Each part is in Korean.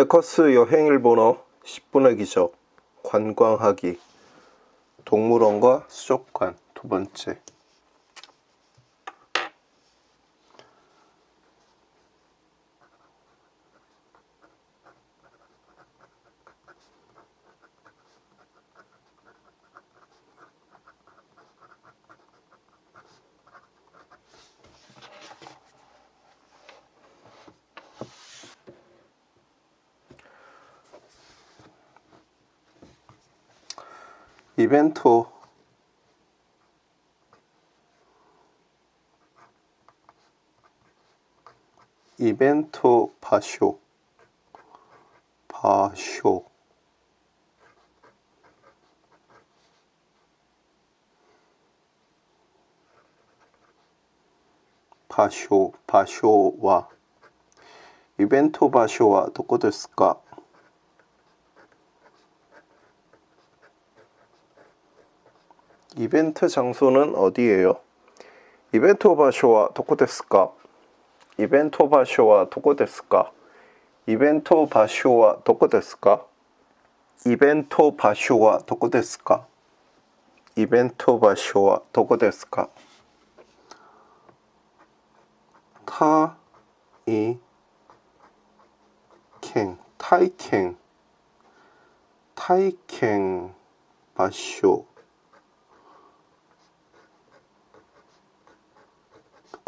베커스 여행 일본어 10분의 기적 관광하기 동물원과 수족관 두 번째 이벤트 이벤트 바쇼 바쇼 바쇼 바쇼와 이벤트 바쇼와 도코ですか 이벤트 장소는 어디예요? 이벤트 오바쇼와 도코데스까? 이벤트 오바쇼와 도코데스까? 이벤트 오바쇼와 도코데스까? 이벤트 오바쇼와 도코데스까? 이벤트 오바쇼와 도코데스까? 타이 켄 타이켄 타이켄 바쇼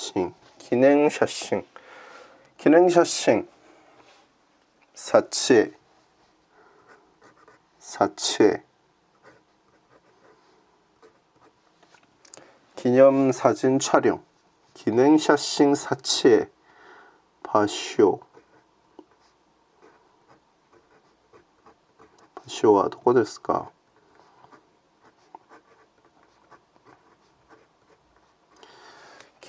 싱 기능 샷싱 기능 샷싱 사치 사치 기념사진 촬영 기능 샷싱 사치 바쇼 바쇼와 도코데스까?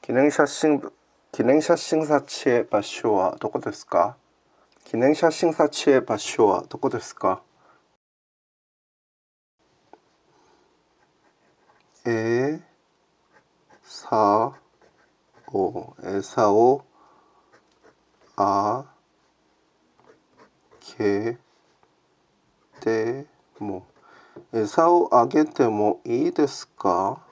記念写真記念写真撮影場所はどこですか記念写真撮影場所はどこですかえさおえさおあけても餌をあげてもいいですか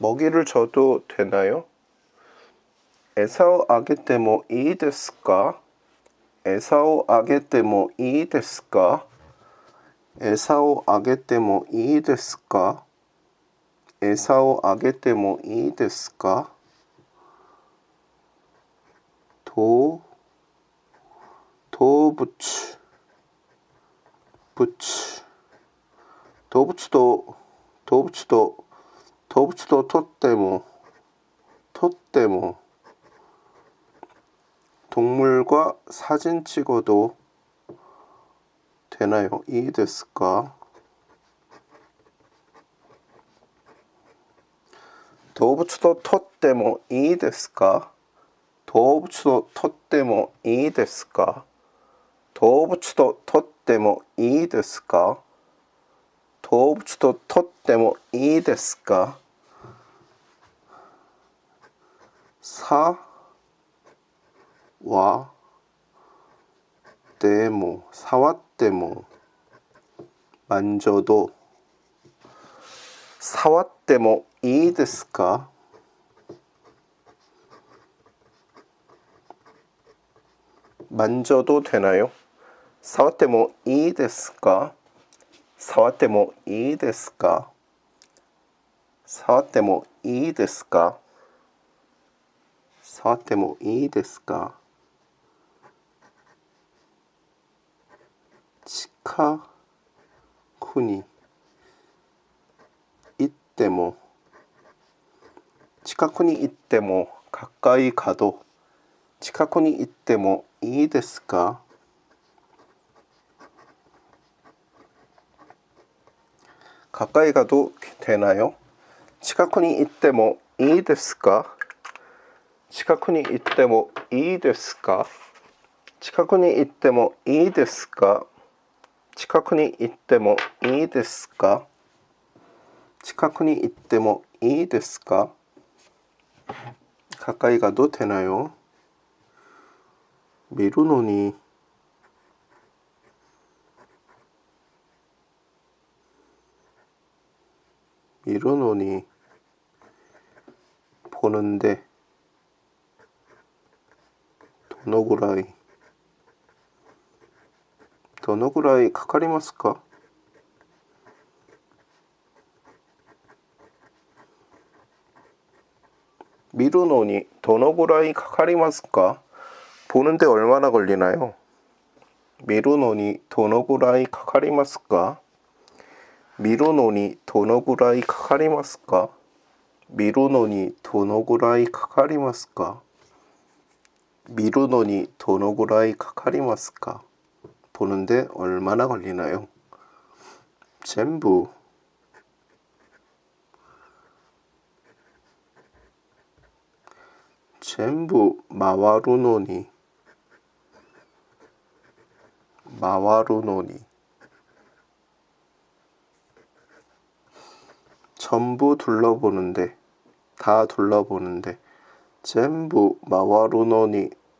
먹이를 줘도 되나요? 에사오 아게 때모 이 데스까? 에사오 아게 때모 이 데스까? 에사오 아게 때모 이 데스까? 에사오 아게 때모 이 데스까? 도 도부츠 부츠 도부츠도 도부츠도 도부츠도 토떼모, 토떼모. 동물과 사진 찍어도 되나요? 이 됐을까? 도부츠도 토떼모 이 됐을까? 動物ととってもいいですか動物ととってもいいですか動物ととってもいいですか さはでも触っても만져도 触ってもいいですか만져도 되나요? 触ってもいいですか触ってもいいですか触ってもいいですか 触ってもいいですか？近くに行っても近くに行っても高い角近くに行ってもいいですか？高い角来てなよ。近くに行ってもいいですか？近くに行ってもいいですか近くに行ってもいいですか近くに行ってもいいですか近くに行ってもいいですか가까이 가도 되나요? 미루노니 미루노니 보는데 ど のぐらいどのぐらいかかりますか見るのにどのぐらいかかりますか 보는데 얼마나 걸리나요? 見るのにどのぐらいかかりますか見るのにどのぐらいかかりますか見るのにどのぐらいかかりますか 미루노니 도노구라이 카카리마스카. 보는데 얼마나 걸리나요? 전부. 전부 마와루노니. 마와루노니. 전부 둘러보는데 다 둘러보는데 전부 마와루노니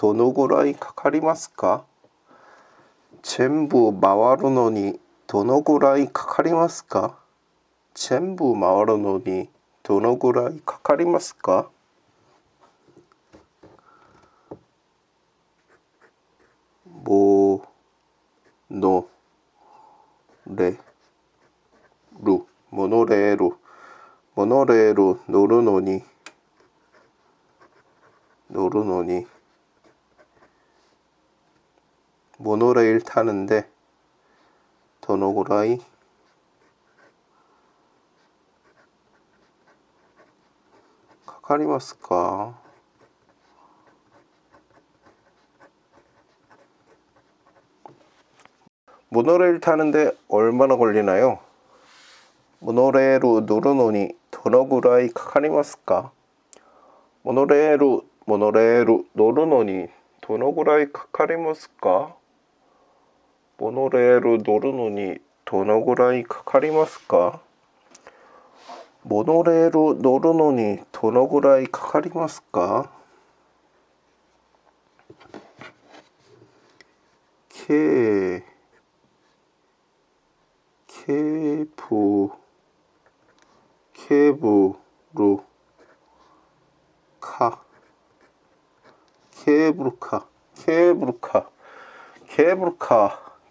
どのぐらいかかりますか？全部回るのにどのぐらいかかりますか？全部回るのにどのぐらいかかりますか？モノレルモノレールモノレール乗るのに。乗るのに。 모노레일 타는데 도노고라이? 카카리마스까 모노레일 타는데 얼마나 걸리나요? 모노레일로 노르노니 도노구라이 카카리마스까 모노레일로 모노레일로 노르노니 도노구라이 카카리마스까 モノレール乗るのにどのぐらいかかりますか？モノレール乗るのにどのぐらいかかりますか？ケーケーブルカケーブルカケーブルカケーブルカケーブルか。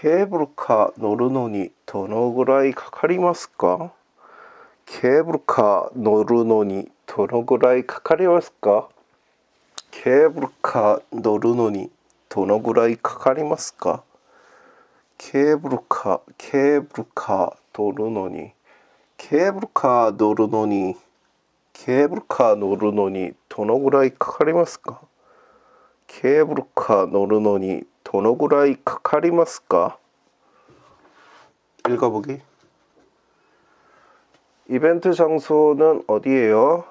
ケーブルカー乗るのにどのぐらいかかりますか？ケーブルカー乗るのにどのぐらいかかりますか？ケーブルカー乗るのにどのぐらいかかりますか？ケーブルカー、ケーブルカー乗るのに、ケーブルカー乗るのに、ケーブルカー乗るのにどのぐらいかかりますか？ケーブルカー乗るのに どのぐらいかかりますか읽어보기. 이벤트 장소는 어디예요?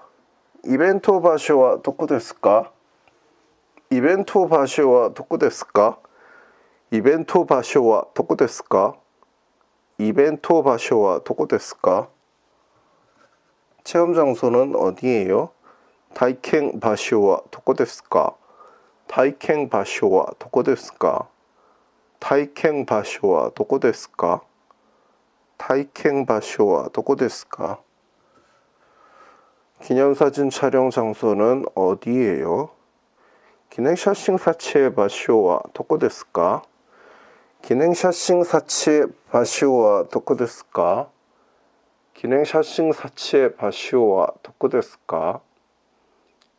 이벤트 바쇼와 도쿠데스까? 이벤트 바쇼와 도쿠데스까? 이벤트 바쇼와 도쿠데스까? 이벤트 바쇼와 도쿠데스까? 체험 장소는 어디예요? 다이켄 바쇼와 도쿠데스까? 도코데스까? 기념사진 촬영 장소는 어디예요? 기능샤싱 사체 바쇼와 도코데스까? 기능샤싱 사체 바쇼와 도코데스까? 기능샤싱 사체 바쇼와 도코데스까?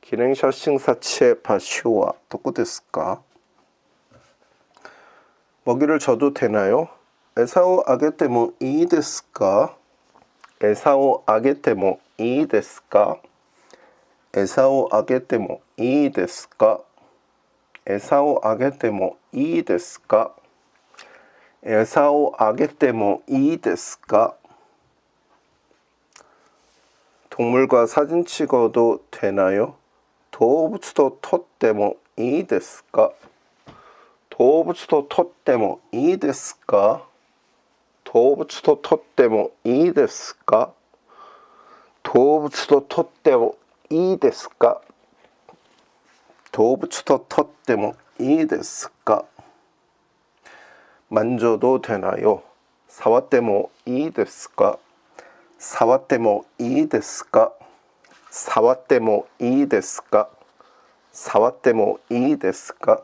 기능샤 싱 사체 바쇼와 도코데스까? 먹이를 줘도 되나요? 에사오 아게테모 이 데스까? 에사오 아게테모 이 데스까? 에사오 아게테모 이 데스까? 에사오 아게테모 이 데스까? 에사오 아게테모 이 데스까? 동물과 사진 찍어도 되나요? 도부츠도 토테모 이 데스까? 도부츠도 토테모 이 데스까? 動物ととってもいいですか動物ととってもいいですか動物ととってもいいですか만져도되나요触ってもいいですか触ってもいいですか 触ってもいいですか触ってもいいですか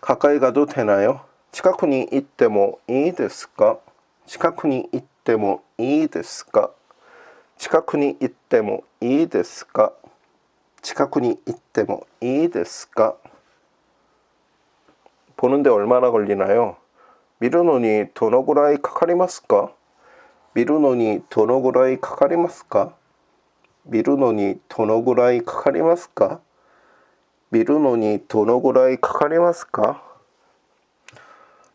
가까이가도되나요近くに行ってもいいですか近くに行ってもいいですか近くに行ってもいいですか近くに行ってもいいですか보는데얼마나걸리나요見るのにどのぐらいかかりますか見るのにどのぐらいかかりますか 見るのにどのぐらいかかりますか見るのにどのぐらいかかりますか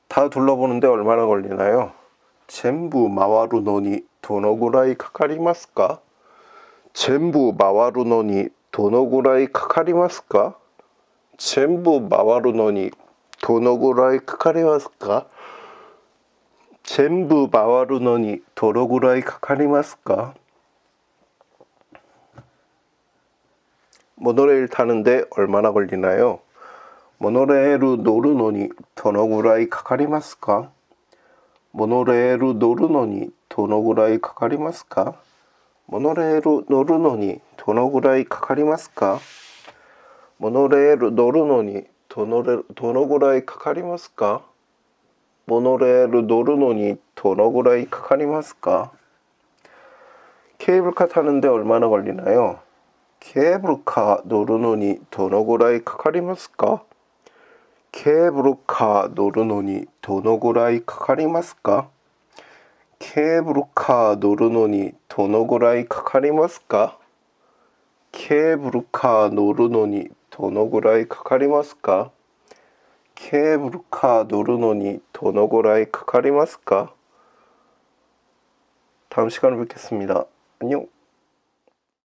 다 둘러보는데 얼마나 걸리나요? 전부 마와루 노니 도노구라이 카카리마스까? 전부 마와루 노니 도노구라이 카카리마스까? 전부 마와루 노니 도노구라이 카카리마스까? 전부 마와루 노니 도노구라이 카카리마스까? モノレール 타는데 얼마나 걸리나요? 모노레일 노르노니 도노구라이 카카리마스카? 모노레일 노르노니 도노구라이 카카리마스카? 모노레일 노르노니 도노구라이 카카리마스카? 모노레일 노르노니 도노구라이 카카리마스카? 모노레일 노르노니 도노구라이 카카리마스카? 케이블카 타는데 얼마나 걸리나요? ケーブルカー乗るのにどのぐらいかかりますかケーブルカー乗るのにどのぐらいかかりますかケーブルカー乗るのにどのぐらいかかりますかケーブルカー乗るのにどのぐらいかかりますかケーブルカー乗るのにどのぐらいかかりますか다음시간에뵙겠습니다안녕